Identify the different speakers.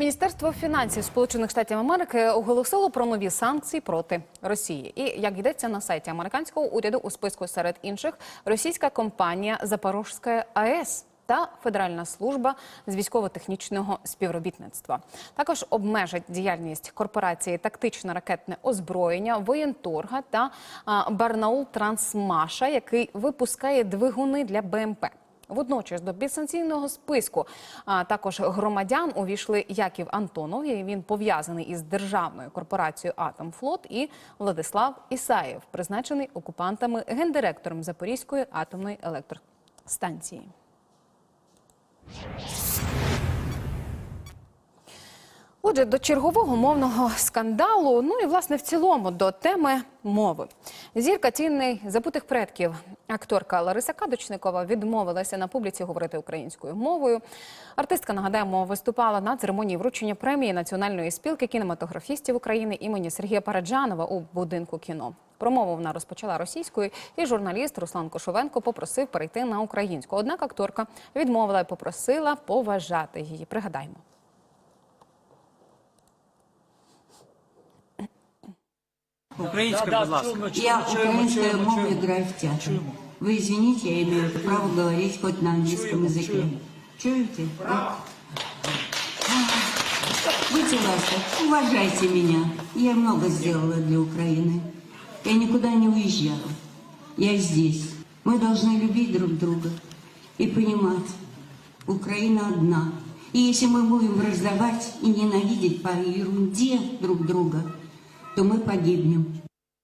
Speaker 1: Міністерство фінансів Сполучених Штатів Америки оголосило про нові санкції проти Росії. І як йдеться на сайті американського уряду у списку серед інших російська компанія Запорожська АЕС. Та Федеральна служба з військово-технічного співробітництва також обмежать діяльність корпорації тактичне ракетне озброєння, воєнторга та Барнаул Трансмаша, який випускає двигуни для БМП. Водночас до підсанкційного списку а також громадян увійшли Яків Антонов. Він пов'язаний із державною корпорацією Атомфлот і Владислав Ісаєв, призначений окупантами гендиректором Запорізької атомної електростанції. Отже, до чергового мовного скандалу, ну і власне в цілому до теми мови. Зірка цінний забутих предків. Акторка Лариса Кадочникова відмовилася на публіці говорити українською мовою. Артистка, нагадаємо, виступала на церемонії вручення премії Національної спілки кінематографістів України імені Сергія Параджанова у будинку кіно. Промову вона розпочала російською, і журналіст Руслан Кошовенко попросив перейти на українську. Однак акторка відмовила і попросила поважати її. Пригадаймо.
Speaker 2: Українська, будь ласка.
Speaker 3: Я украинскую мову играю в театре. Вы извините, я имею право говорить хоть на английском языке. Чуете? Будьте ласка, уважайте меня. Я много сделала для Украины. Я никуда не уезжала. Я здесь. Мы должны любить друг друга и понимать, Украина одна. И если мы будем раздавать и ненавидеть по ерунде друг друга, то мы погибнем.